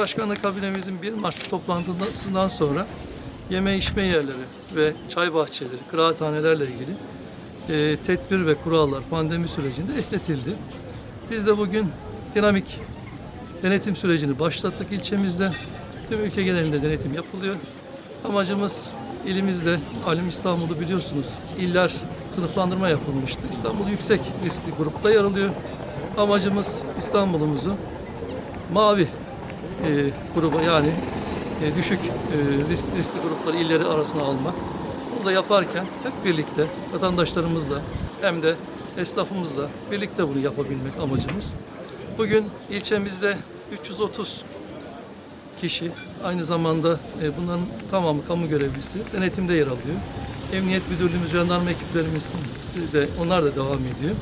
Cumhurbaşkanı kabinemizin 1 Mart toplantısından sonra yeme içme yerleri ve çay bahçeleri, kıraathanelerle ilgili e, tedbir ve kurallar pandemi sürecinde esnetildi. Biz de bugün dinamik denetim sürecini başlattık ilçemizde. Tüm ülke genelinde denetim yapılıyor. Amacımız ilimizde, Alim İstanbul'u biliyorsunuz, iller sınıflandırma yapılmıştı. İstanbul yüksek riskli grupta yer alıyor. Amacımız İstanbul'umuzu mavi e, gruba yani e, düşük e, risk, riskli grupları illeri arasına almak. Bunu da yaparken hep birlikte vatandaşlarımızla hem de esnafımızla birlikte bunu yapabilmek amacımız. Bugün ilçemizde 330 kişi aynı zamanda e, bunların tamamı kamu görevlisi denetimde yer alıyor. Emniyet Müdürlüğümüz, jandarma ekiplerimiz de onlar da devam ediyor.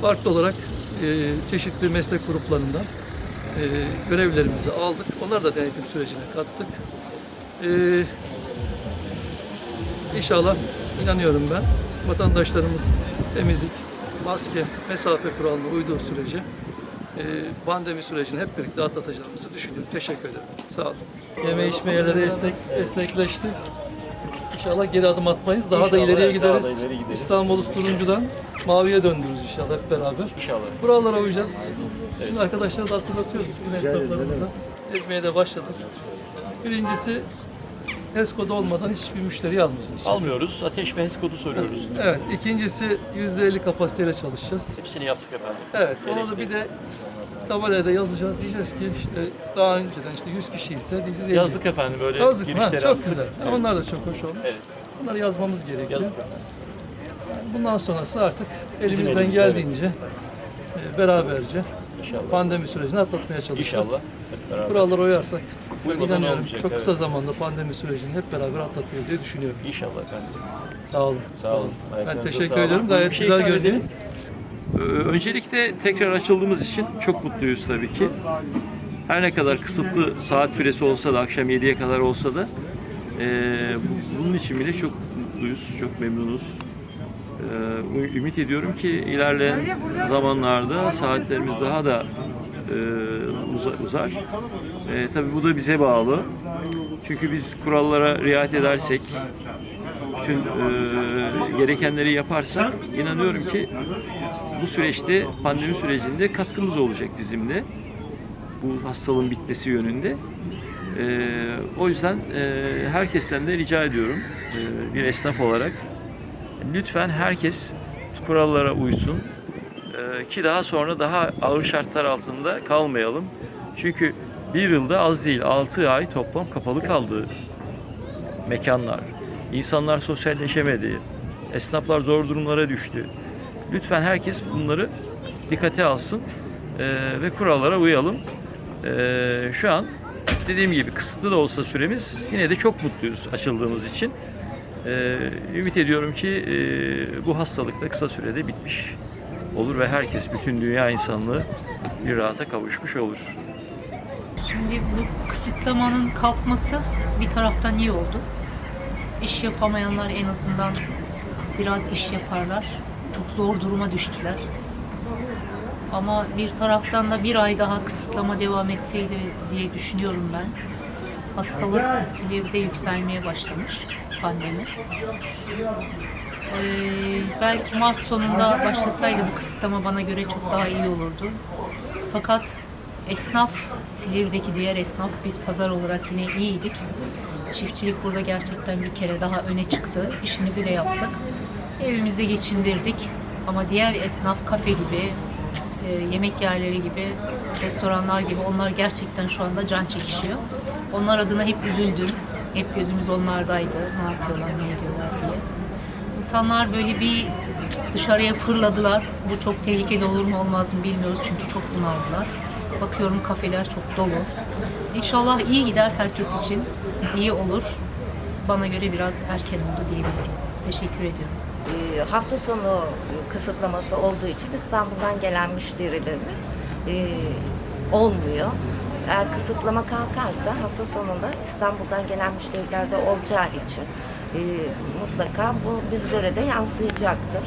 Farklı olarak e, çeşitli meslek gruplarından e, görevlerimizi de aldık. Onlar da denetim sürecine kattık. E, inşallah inanıyorum ben vatandaşlarımız temizlik, maske, mesafe kuralına uyduğu sürece e, pandemi sürecini hep birlikte atlatacağımızı düşünüyorum. Teşekkür ederim. Sağ olun. Yeme içme yerleri esnek, esnekleşti. İnşallah geri adım atmayız. Daha da İnşallah, ileriye evet, daha da gideriz. ileri gideriz. İstanbul'u turuncudan maviye döndürürüz inşallah hep beraber. İnşallah. Kurallara uyacağız. Şimdi arkadaşlara da hatırlatıyoruz. Bütün esnaflarımıza. Ezmeye de başladık. Birincisi HESCO'da olmadan hiçbir müşteri almayacağız. Almıyoruz. Ateş ve HES kodu soruyoruz. Evet. ikincisi %50 kapasiteyle çalışacağız. Hepsini yaptık efendim. Evet. Ona da bir de tabelaya da yazacağız. Diyeceğiz ki işte daha önceden işte 100 kişi ise diyeceğiz 50. Yazdık efendim böyle Yazdık mı? Ha, girişleri çok güzel. Evet. Onlar da çok hoş olmuş. Evet. Bunları yazmamız gerekiyor. Yazdık. Bundan sonrası artık elimizden elimizde, geldiğince e, beraberce İnşallah. pandemi sürecini atlatmaya çalışacağız. İnşallah. Kurallara uyarsak ben Uymadan inanıyorum olmayacak, çok kısa zamanda pandemi sürecini hep beraber atlatırız diye düşünüyorum. İnşallah efendim. Sağ olun. Sağ olun. Ben Ayaklarınıza teşekkür sağlık. ediyorum. Gayet Bir şey güzel ikram edelim. Ee, Öncelikle tekrar açıldığımız için çok mutluyuz tabii ki. Her ne kadar kısıtlı saat süresi olsa da, akşam 7'ye kadar olsa da e, bunun için bile çok mutluyuz, çok memnunuz. E, ümit ediyorum ki ilerleyen zamanlarda saatlerimiz daha da e, uza- uzar. E, tabii bu da bize bağlı. Çünkü biz kurallara riayet edersek, bütün e, gerekenleri yaparsak inanıyorum ki bu süreçte pandemi sürecinde katkımız olacak bizim de bu hastalığın bitmesi yönünde. E, o yüzden e, herkesten de rica ediyorum e, bir esnaf olarak lütfen herkes kurallara uysun ki daha sonra daha ağır şartlar altında kalmayalım. Çünkü bir yılda az değil 6 ay toplam kapalı kaldı mekanlar. İnsanlar sosyalleşemedi. Esnaflar zor durumlara düştü. Lütfen herkes bunları dikkate alsın eee, ve kurallara uyalım. Eee, şu an dediğim gibi kısıtlı da olsa süremiz yine de çok mutluyuz açıldığımız için. Eee, ümit ediyorum ki bu hastalık da kısa sürede bitmiş olur ve herkes, bütün dünya insanlığı bir rahata kavuşmuş olur. Şimdi bu kısıtlamanın kalkması bir taraftan iyi oldu. İş yapamayanlar en azından biraz iş yaparlar. Çok zor duruma düştüler. Ama bir taraftan da bir ay daha kısıtlama devam etseydi diye düşünüyorum ben. Hastalık Silivri'de yükselmeye başlamış pandemi. Ee, belki Mart sonunda başlasaydı bu kısıtlama bana göre çok daha iyi olurdu. Fakat esnaf, Silivri'deki diğer esnaf, biz pazar olarak yine iyiydik. Çiftçilik burada gerçekten bir kere daha öne çıktı. İşimizi de yaptık. Evimizde geçindirdik. Ama diğer esnaf kafe gibi, e, yemek yerleri gibi, restoranlar gibi onlar gerçekten şu anda can çekişiyor. Onlar adına hep üzüldüm. Hep gözümüz onlardaydı. Ne yapıyorlar, ne ediyorlar diye. İnsanlar böyle bir dışarıya fırladılar. Bu çok tehlikeli olur mu olmaz mı bilmiyoruz çünkü çok bunaldılar. Bakıyorum kafeler çok dolu. İnşallah iyi gider herkes için. iyi olur. Bana göre biraz erken oldu diyebilirim. Teşekkür ediyorum. E, hafta sonu kısıtlaması olduğu için İstanbul'dan gelen müşterilerimiz e, olmuyor. Eğer kısıtlama kalkarsa hafta sonunda İstanbul'dan gelen müşteriler de olacağı için e, mutlaka bu bizlere de yansıyacaktır.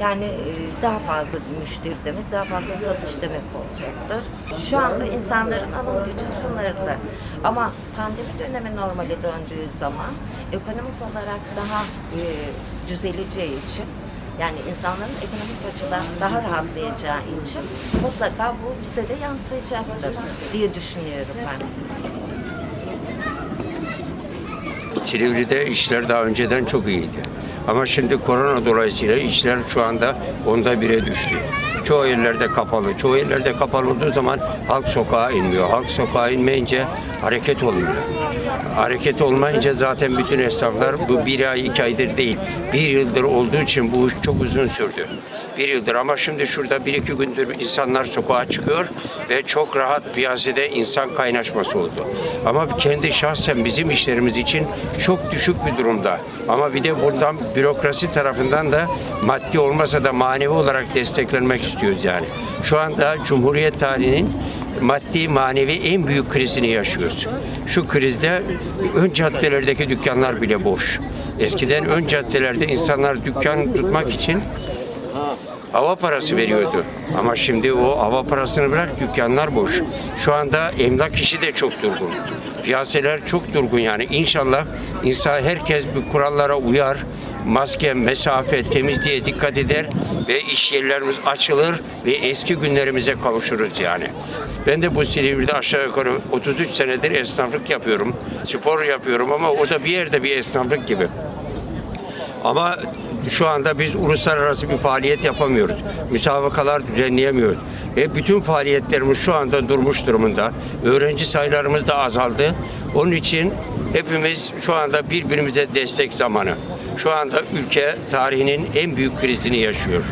Yani e, daha fazla müşteri demek, daha fazla satış demek olacaktır. Şu anda insanların alım gücü sınırlı. Ama pandemi dönemi normale döndüğü zaman ekonomik olarak daha e, düzeleceği için yani insanların ekonomik açıdan daha rahatlayacağı için mutlaka bu bize de yansıyacaktır diye düşünüyorum ben. Silivri'de işler daha önceden çok iyiydi. Ama şimdi korona dolayısıyla işler şu anda onda bire düştü. Çoğu yerlerde kapalı. Çoğu yerlerde kapalı olduğu zaman halk sokağa inmiyor. Halk sokağa inmeyince hareket olmuyor. Hareket olmayınca zaten bütün esnaflar bu bir ay iki aydır değil. Bir yıldır olduğu için bu iş çok uzun sürdü. Bir yıldır ama şimdi şurada bir iki gündür insanlar sokağa çıkıyor ve çok rahat piyasada insan kaynaşması oldu. Ama kendi şahsen bizim işlerimiz için çok düşük bir durumda. Ama bir de buradan bürokrasi tarafından da maddi olmasa da manevi olarak desteklenmek istiyoruz yani. Şu anda Cumhuriyet tarihinin maddi manevi en büyük krizini yaşıyoruz. Şu krizde ön caddelerdeki dükkanlar bile boş. Eskiden ön caddelerde insanlar dükkan tutmak için hava parası veriyordu. Ama şimdi o hava parasını bırak dükkanlar boş. Şu anda emlak işi de çok durgun. Piyaseler çok durgun yani. İnşallah insan herkes bu kurallara uyar. Maske, mesafe, temizliğe dikkat eder ve iş yerlerimiz açılır ve eski günlerimize kavuşuruz yani. Ben de bu Silivri'de aşağı yukarı 33 senedir esnaflık yapıyorum. Spor yapıyorum ama o da bir yerde bir esnaflık gibi. Ama şu anda biz uluslararası bir faaliyet yapamıyoruz. Müsabakalar düzenleyemiyoruz. Ve bütün faaliyetlerimiz şu anda durmuş durumunda. Öğrenci sayılarımız da azaldı. Onun için hepimiz şu anda birbirimize destek zamanı. Şu anda ülke tarihinin en büyük krizini yaşıyor.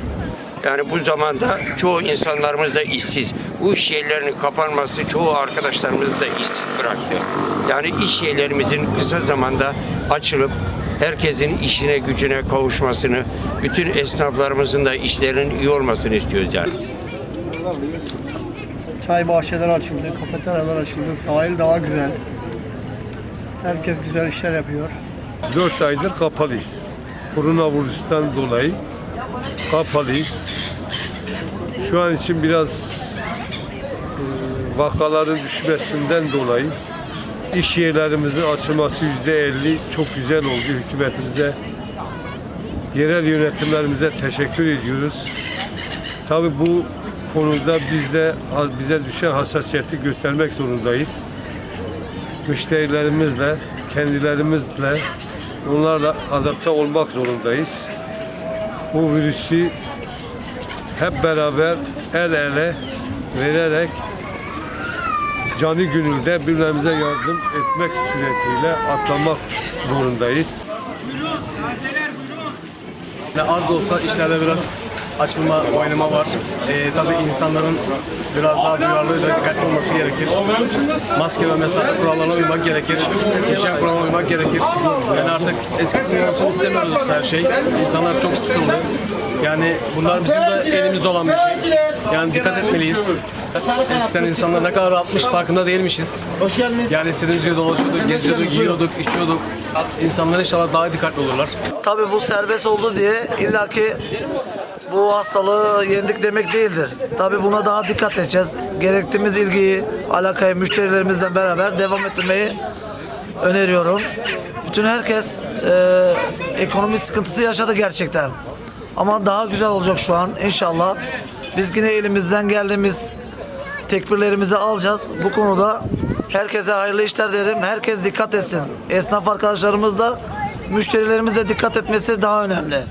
Yani bu zamanda çoğu insanlarımız da işsiz. Bu iş yerlerinin kapanması çoğu arkadaşlarımızı da işsiz bıraktı. Yani iş yerlerimizin kısa zamanda açılıp herkesin işine gücüne kavuşmasını, bütün esnaflarımızın da işlerinin iyi olmasını istiyoruz yani. Çay bahçeler açıldı, kafeteryalar açıldı, sahil daha güzel. Herkes güzel işler yapıyor. 4 aydır kapalıyız. Koronavirüsten dolayı kapalıyız. Şu an için biraz e, vakaların düşmesinden dolayı iş yerlerimizin açılması yüzde 50 çok güzel oldu hükümetimize. Yerel yönetimlerimize teşekkür ediyoruz. Tabii bu konuda biz de bize düşen hassasiyeti göstermek zorundayız müşterilerimizle, kendilerimizle onlarla adapte olmak zorundayız. Bu virüsü hep beraber el ele vererek canı gönülde birbirimize yardım etmek suretiyle atlamak zorundayız. Ne az da olsa işlerde biraz açılma, oynama var. Ee, tabii insanların biraz daha duyarlı ve dikkatli olması gerekir. Maske ve mesafe kurallarına uymak gerekir. Hijyen kurallarına uymak gerekir. Yani artık eskisi gibi olsun istemiyoruz her şey. İnsanlar çok sıkıldı. Yani bunlar bizim de elimizde olan bir şey. Yani dikkat etmeliyiz. Eskiden insanlar ne kadar rahatmış farkında değilmişiz. Hoş geldiniz. Yani istediğimiz gibi dolaşıyorduk, geziyorduk, yiyorduk, içiyorduk. İnsanlar inşallah daha dikkatli olurlar. Tabii bu serbest oldu diye illaki bu hastalığı yendik demek değildir. Tabii buna daha dikkat edeceğiz. Gerektiğimiz ilgiyi, alakayı müşterilerimizle beraber devam ettirmeyi öneriyorum. Bütün herkes e, ekonomi sıkıntısı yaşadı gerçekten. Ama daha güzel olacak şu an inşallah. Biz yine elimizden geldiğimiz tekbirlerimizi alacağız. Bu konuda herkese hayırlı işler derim. Herkes dikkat etsin. Esnaf arkadaşlarımız da müşterilerimiz dikkat etmesi daha önemli.